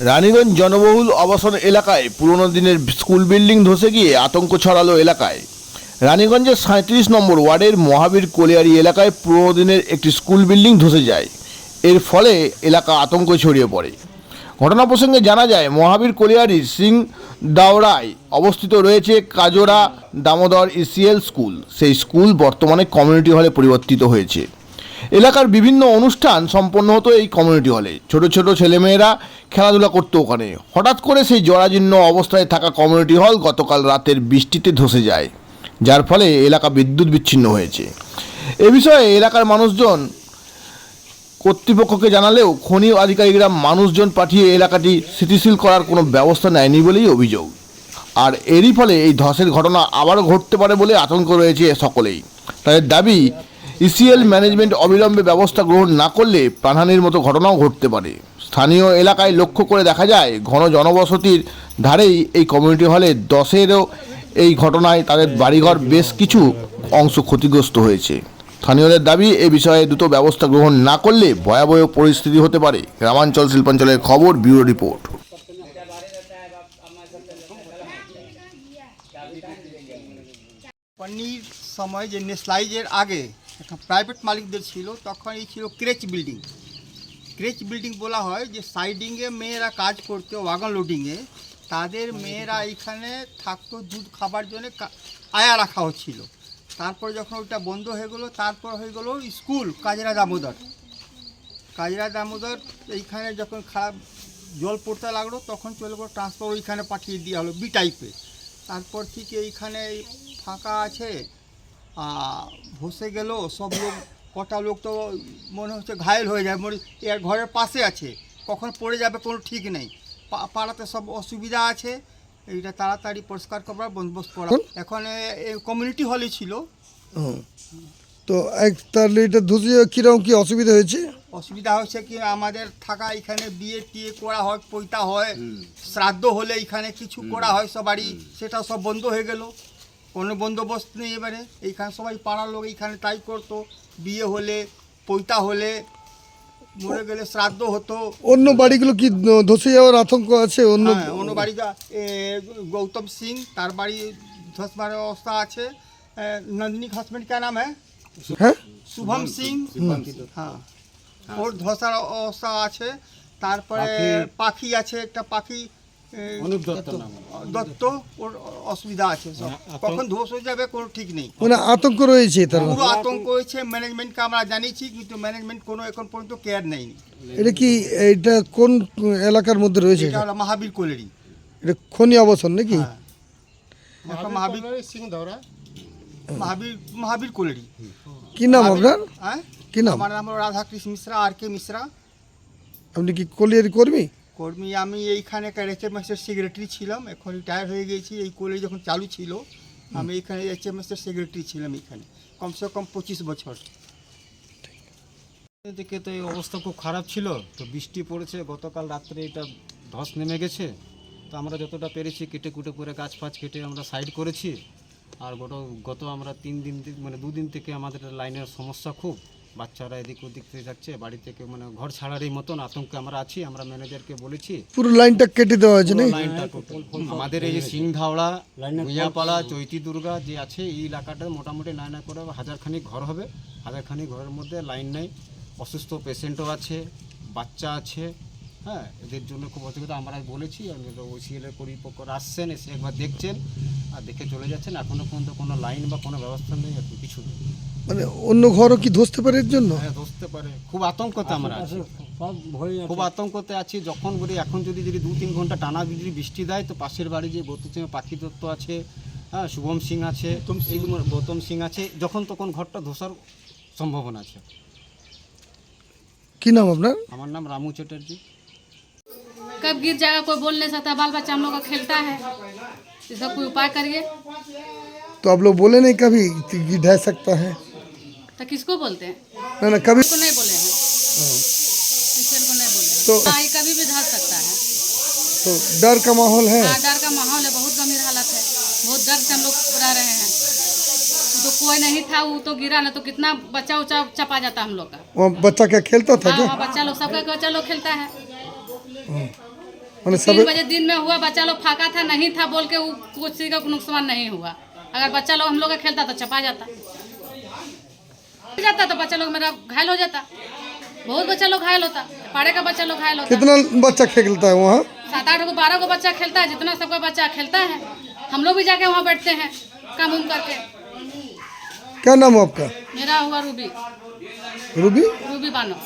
রানীগঞ্জ জনবহুল আবাসন এলাকায় পুরনো দিনের স্কুল বিল্ডিং ধসে গিয়ে আতঙ্ক ছড়ালো এলাকায়। রানীগঞ্জের সাঁত্রিশ নম্বর ওয়ার্ডের মহাবীর কোলিয়ারি এলাকায় পুরনো দিনের একটি স্কুল বিল্ডিং ধসে যায়। এর ফলে এলাকা আতঙ্ক ছড়িয়ে পড়ে। ঘটনা প্রসঙ্গে জানা যায়, মহাবীর কোলিয়ারির সিং দাওরায় অবস্থিত রয়েছে কাজোরা দামোদর ইসিএল স্কুল। সেই স্কুল বর্তমানে কমিউনিটি হলে পরিবর্তিত হয়েছে। এলাকার বিভিন্ন অনুষ্ঠান সম্পন্ন হতো এই কমিউনিটি হলে ছোট ছোট ছেলেমেয়েরা খেলাধুলা করতো ওখানে। হঠাৎ করে সেই জরাজীর্ণ অবস্থায় থাকা কমিউনিটি হল গতকাল রাতের বৃষ্টিতে ধসে যায়, যার ফলে এলাকা বিদ্যুৎ বিচ্ছিন্ন হয়েছে। এ বিষয়ে এলাকার মানুষজন কর্তৃপক্ষকে জানালেও খনি আধিকারিকরা মানুষজন পাঠিয়ে এলাকাটি স্থিতিশীল করার কোনো ব্যবস্থা নেয়নি বলেই অভিযোগ। আর এরই ফলে এই ধসের ঘটনা আবারও ঘটতে পারে বলে আতঙ্ক রয়েছে সকলেই। তাদের দাবি ইসিএল ম্যানেজমেন্ট অবিলম্বে ব্যবস্থা গ্রহণ না করলে প্রাণহানির মতো ঘটনাও ঘটতে পারে। স্থানীয় এলাকায় লক্ষ্য করে দেখা যায়, ঘন জনবসতির ধারেই এই কমিউনিটি হলে দশেরও এই ঘটনায় তাদের বাড়িঘর বেশ কিছু অংশ ক্ষতিগ্রস্ত হয়েছে। স্থানীয়দের দাবি, এ বিষয়ে দ্রুত ব্যবস্থা গ্রহণ না করলে ভয়াবহ পরিস্থিতি হতে পারে। গ্রামাঞ্চল শিল্পাঞ্চলের খবর, ব্যুরো রিপোর্ট। পানির সময় যে নেসলাইজের আগে একটা প্রাইভেট মালিকদের ছিল তখন এই ছিল ক্রেচ বিল্ডিং ক্রেচ বিল্ডিং বলা হয় যে সাইডিংয়ে মেয়েরা কাজ করতো ওয়াগন লোডিংয়ে তাদের মেয়েরা এখানে থাকতো দুধ খাবার জন্য আয়া রাখা হচ্ছিল। তারপর যখন ওটা বন্ধ হয়ে গেলো তারপর হয়ে গেলো স্কুল কাজরা দামোদর। কাজরা দামোদর এইখানে যখন খারাপ জল পড়তে লাগল তখন চলে গেলো ট্রান্সফার ওইখানে পাঠিয়ে দেওয়া হলো বি টাইপে তারপর থেকে এইখানে ফাঁকা আছে ভসে গেল সব লোক কটা লোক তো মনে হচ্ছে ঘায়েল হয়ে যায়। মনে এর ঘরের পাশে আছে। কখন পড়ে যাবে কোনো ঠিক নেই। পা- পাড়াতে সব অসুবিধা আছে। এইটা তাড়াতাড়ি পরিষ্কার করার বন্দোবস্ত করা। এখন? কমিউনিটি হলে ছিল। তো এক তাহলে এটা ধসে যাওয়া কীরকম কী অসুবিধা হয়েছে? অসুবিধা হচ্ছে কি আমাদের থাকা এখানে বিয়ে টিয়ে করা হয় পৈতা হয়। শ্রাদ্ধ হলে এখানে কিছু করা হয় সবারই। সেটা সব বন্ধ হয়ে গেল। কোনো বন্দোবস্ত নেই এবারে। এইখানে সবাই পাড়ার লোক এইখানে তাই করতো। বিয়ে হলে পৈতা হলে মরে গেলে শ্রাদ্ধ হতো। অন্য বাড়িগুলো কি ধসে যাওয়ার আতঙ্ক আছে? অন্য হ্যাঁ অন্য বাড়ি যা- এ, গৌতম সিং তার বাড়ি ধস ধসবার অবস্থা আছে। এ, নন্দিনী হাজবেন্ড কা নাম হ্যাঁ? হ্যাঁ? শুভম সিং। হ্যাঁ। ওর ধসার অবস্থা আছে। তারপরে পাখি আছে একটা পাখি এ, দত্ত ওর অসুবিধা আছে সব। কখন ধস হয়ে যাবে কোনো ঠিক নেই। মানে আতঙ্ক রয়েছে তার পুরো আতঙ্ক হয়েছে ম্যানেজমেন্টকে আমরা জানিয়েছি কিন্তু ম্যানেজমেন্ট কোনো এখন পর্যন্ত কেয়ার নেয়নি। এটা কি এটা কোন এলাকার মধ্যে রয়েছে এটা হলো মহাবীর কোলেরি। এটা খনি আবাসন নাকি? হ্যাঁ। এখন মহাবীর মহাবীর মহাবীর কোলেরি। কি নাম আপনার? হ্যাঁ? কি নাম? আমার নাম রাধাকৃষ্ণ মিশ্রা আর কে মিশ্রা? আপনি কি কলিয়ারি কর্মী? কর্মী আমি এইখানে এইচএমএসের সেক্রেটারি ছিলাম এখন রিটায়ার হয়ে গেছি এই কলেজ যখন চালু ছিল আমি এখানে এইচএমএসের সেক্রেটারি ছিলাম এখানে কমসে কম পঁচিশ বছর। দিকে তো এই অবস্থা খুব খারাপ ছিল তো বৃষ্টি পড়েছে গতকাল রাত্রে এটা ধস নেমে গেছে তো আমরা যতটা পেরেছি কেটে কুটে করে গাছ ফাছ কেটে আমরা সাইড করেছি আর গত গত আমরা তিন দিন থেকে- মানে দুদিন থেকে আমাদের লাইনের সমস্যা খুব। বাচ্চারা এদিক ওদিক থেকে যাচ্ছে বাড়ি থেকে মানে ঘর ছাড়ারই মতন আতঙ্কে আমরা আছি আমরা ম্যানেজারকে বলেছি। পুরো লাইনটা কেটে দেওয়া হয়েছে নাকি? লাইনটা টোটাল। আমাদের এই যে সিংধাওড়া ভুঁইয়াপাড়া চৈতি দুর্গা যে আছে এই এলাকাটা মোটামুটি নাই না করে হাজারখানিক ঘর হবে। হাজারখানিক ঘরের মধ্যে লাইন নেই। অসুস্থ পেশেন্টও আছে বাচ্চা আছে। হ্যাঁ এদের জন্য খুব অসুবিধা। আমরা বলেছি ওসিএলের পরিপক্করা আসছেন এসে একবার দেখছেন। আর দেখে চলে যাচ্ছেন এখনো পর্যন্ত কোনো লাইন বা কোনো ব্যবস্থা নেই এখন কিছু নেই মানে অন্য ঘরও কি ধসতে পারে এর জন্য হ্যাঁ ধসতে পারে খুব আতঙ্কতে আমরা আছি খুব আতঙ্কতে আছি যখন বলি এখন যদি যদি দু তিন ঘন্টা টানা যদি বৃষ্টি দেয় তো পাশের বাড়ি যে গৌতম সিং পাখি দত্ত আছে হ্যাঁ শুভম সিং আছে এইগুলো গৌতম সিং আছে যখন তখন ঘরটা ধসার সম্ভাবনা আছে কি নাম আপনার আমার নাম রামু চ্যাটার্জি कब गिर जाएगा कोई बोल नहीं सकता बाल बच्चा हम लोग का खेलता है इसका कोई उपाय करिए। तो आप लोग बोले नहीं कभी कि ढह सकता है? तो किसको बोलते हैं? ना ना कभी को नहीं बोले हैं? किसी को नहीं बोले तो- हाँ ये कभी भी धर सकता है। तो डर का माहौल है? हाँ डर का माहौल है बहुत गंभीर हालत है। बहुत डर से हम लोग रह रहे हैं। तो कोई नहीं था वो तो गिरा ना तो कितना बच्चा उच्चा चपा जाता हम लोग का। वहाँ बच्चा क्या खेलता था हाँ क्या? हाँ बच्चा लोग सबका बच्चा लोग खेलता है। मैंने तीन सब बजे दिन में हुआ बच्चा लोग फाका था नहीं था बोल के किसी का नुकसान नहीं हुआ। अगर बच्चा लोग हम लोग खेलता तो चपा जाता। जाता तो बच्चा लोग मेरा घायल हो जाता। बहुत बच्चा लोग घायल होता पाड़े का बच्चा लोग घायल होता। कितना बच्चा खेलता है वहाँ? सात आठ को बारह को बच्चा खेलता है जितना सबका बच्चा खेलता है हम लोग भी जाके वहाँ बैठते हैं काम उम करके। क्या नाम है आपका? मेरा हुआ रूबी। रूबी? रूबी बानो।